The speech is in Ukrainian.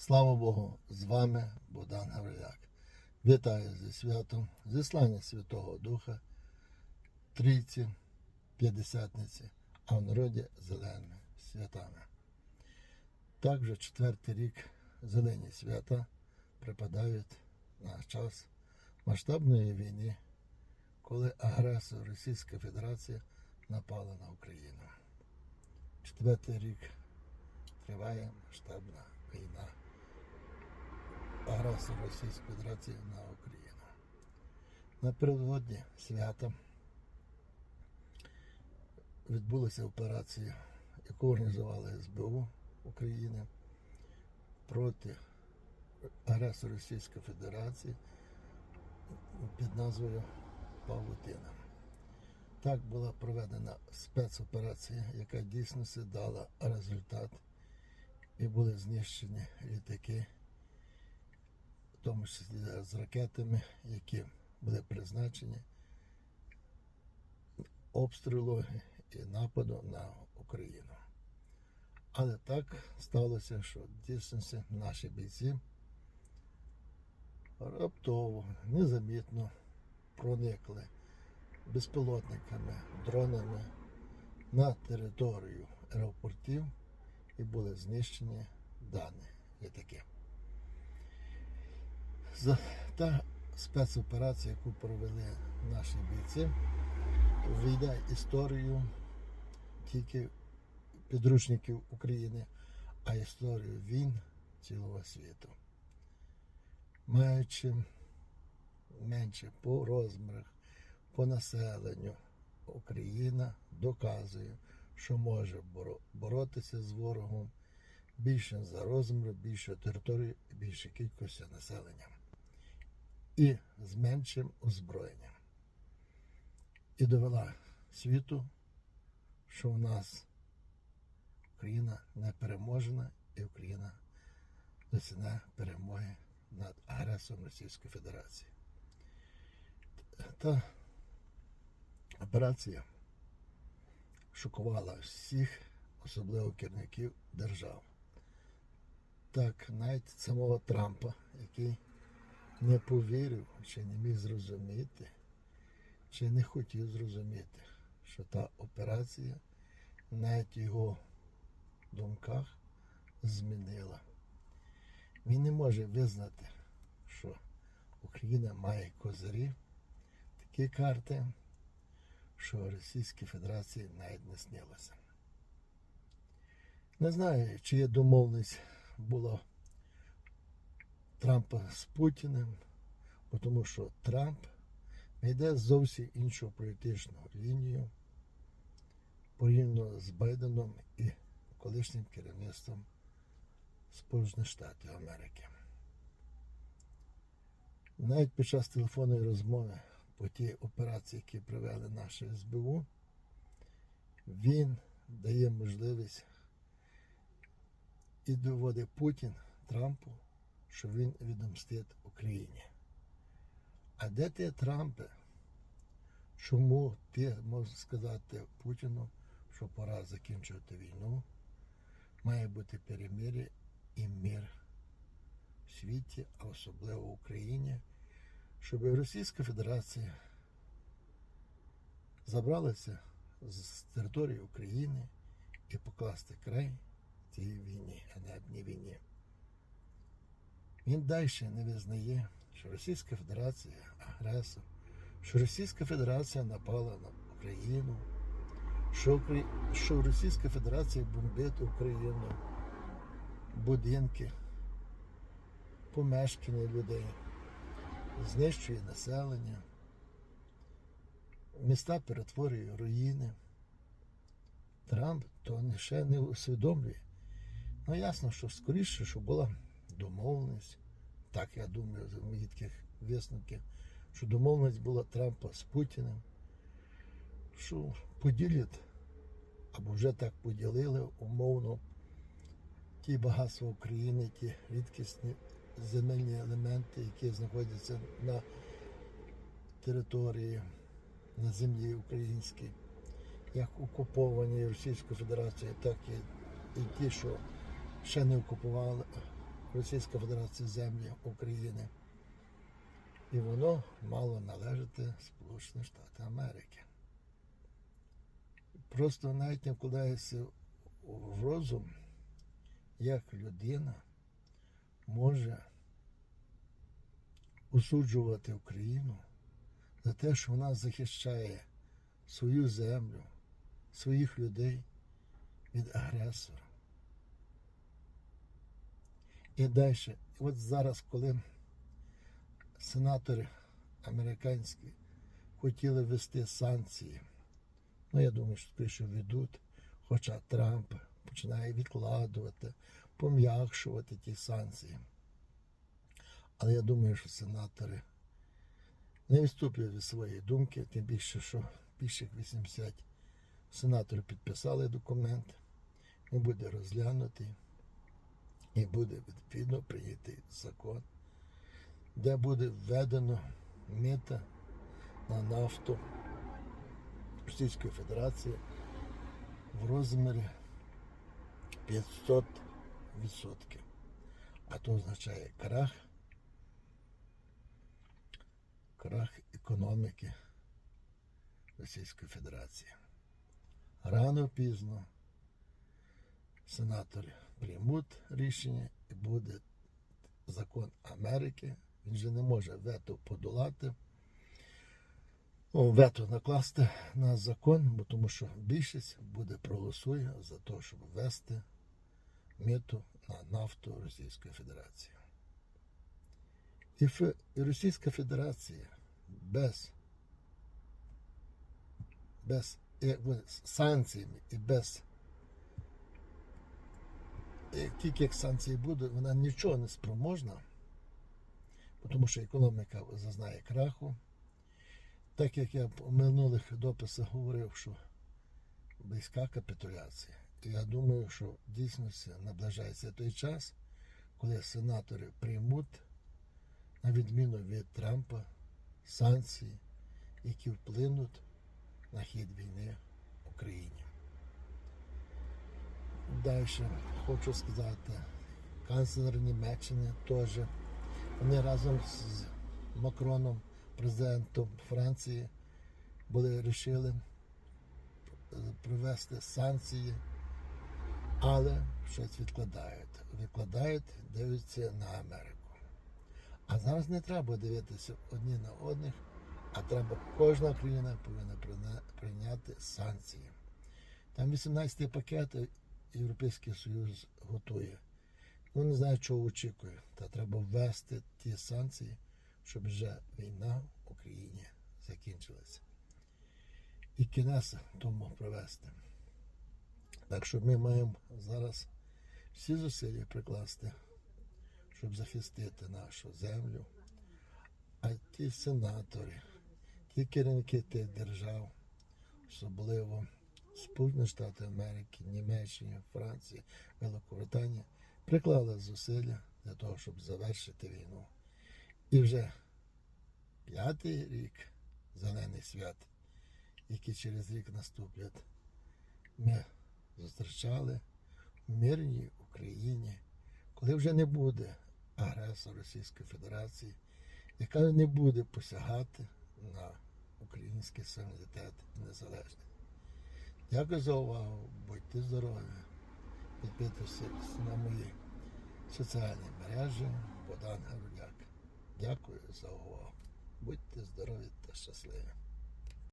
Слава Богу, з вами Богдан Гавриляк. Вітаю зі святом, зіслання Святого Духа, Трійці, П'ятдесятниці, а в народі зеленими святами. Так вже четвертий рік зелені свята припадають на час масштабної війни, коли агресор Російська Федерація напала на Україну. Четвертий рік триває масштабна війна агресор Російської Федерації на Україну. Напередодні свята відбулася операція, яку організували СБУ України проти агресора Російської Федерації під назвою Павутина. Так була проведена спецоперація, яка дійсно дала результат, і були знищені літаки, в тому числі з ракетами, які були призначені обстрілу і нападу на Україну. Але так сталося, що дійсно наші бійці раптово, незамітно проникли безпілотниками, дронами на територію аеропортів і були знищені дані літаки. За та спецоперація, яку провели наші бійці, війде історію тільки підручників України, а історію війн цілого світу. Маючи менше по розмірах, по населенню, Україна доказує, що може боротися з ворогом більше за розміром, більше території, більше кількості населення і з меншим озброєнням. І довела світу, що в нас Україна не переможена і Україна досягне перемоги над агресором Російської Федерації. Та операція шокувала всіх, особливо керівників держав. Так, навіть самого Трампа, який не повірив, чи не міг зрозуміти, чи не хотів зрозуміти, що та операція навіть його думках змінила. Він не може визнати, що Україна має козирі, такі карти, що Російській Федерації навіть не снилося. Не знаю, чи є домовленість була Трампа з Путіним, тому що Трамп йде зовсім іншу політичну лінію порівняно з Байденом і колишнім керівництвом Сполучених Штатів Америки. Навіть під час телефонної розмови по тій операції, які провели наші СБУ, він дає можливість і доводить Путін Трампу, що він відомстить Україні. А де ти, Трампе? Чому ти можеш сказати Путіну, що пора закінчувати війну? Має бути перемир'я і мир в світі, а особливо в Україні, щоб Російська Федерація забралася з території України і покласти край цій війні. Він далі не визнає, що Російська Федерація агресор, що Російська Федерація напала на Україну, що, що Російська Федерація бомбить Україну, будинки, помешкання людей, знищує населення, міста перетворює руїни. Трамп то ще не усвідомлює. Ну ясно, що скоріше, що була домовленість, так я думаю, з моїх таких висновків, що домовленість була Трампа з Путіним, що поділять, або вже так поділили умовно ті багатства України, ті рідкісні земельні елементи, які знаходяться на території, на землі українській, як окуповані Російською Федерацією, так і, і ті, що ще не окупували Російська Федерація землі України. І воно мало належати Сполученим Штатам Америки. Просто навіть не вкладається в розум, як людина може осуджувати Україну за те, що вона захищає свою землю, своїх людей від агресора. І далі, от зараз, коли сенатори американські хотіли ввести санкції, ну я думаю, що скоріше ведуть, хоча Трамп починає відкладувати, пом'якшувати ті санкції. Але я думаю, що сенатори не відступлять від своєї думки, тим більше, що більше 80 сенаторів підписали документ, він буде розглянутий і буде відповідно прийнятий закон, де буде введено мита на нафту Російської Федерації в розмірі 500 відсотків. А то означає крах, крах економіки Російської Федерації. Рано пізно сенатори приймуть рішення і буде закон Америки. Він же не може вето подолати. О, вето накласти на закон, бо тому що більшість буде проголосує за те, щоб ввести миту на нафту Російської Федерації. І, Фе- і Російська Федерація без, без санкціями і без тільки як санкції будуть, вона нічого не спроможна, тому що економіка зазнає краху. Так як я в минулих дописах говорив, що близька капітуляція. І я думаю, що в дійсності наближається той час, коли сенатори приймуть, на відміну від Трампа, санкції, які вплинуть на хід війни в Україні. Далі хочу сказати, канцлер Німеччини теж. Вони разом з Макроном, президентом Франції, були вирішили провести санкції, але щось відкладають. Відкладають, дивляться на Америку. А зараз не треба дивитися одні на одних, а треба кожна країна повинна прийняти санкції. Там 18 пакет Європейський Союз готує. Ну не знаю, чого очікує. Та треба ввести ті санкції, щоб вже війна в Україні закінчилася. І кінець тому провести. Так що ми маємо зараз всі зусилля прикласти, щоб захистити нашу землю. А ті сенатори, ті керівники тих держав, особливо Сполучені Штати Америки, Німеччина, Франція, Великобританія, приклали зусилля для того, щоб завершити війну. І вже п'ятий рік зелений свят, який через рік наступлять, ми зустрічали в мирній Україні, коли вже не буде агресора Російської Федерації, яка не буде посягати на український суверенітет і незалежність. Дякую за увагу, будьте здорові. Підписуйтесь на мої соціальні мережі Богдан Гаруляк. Дякую за увагу. Будьте здорові та щасливі.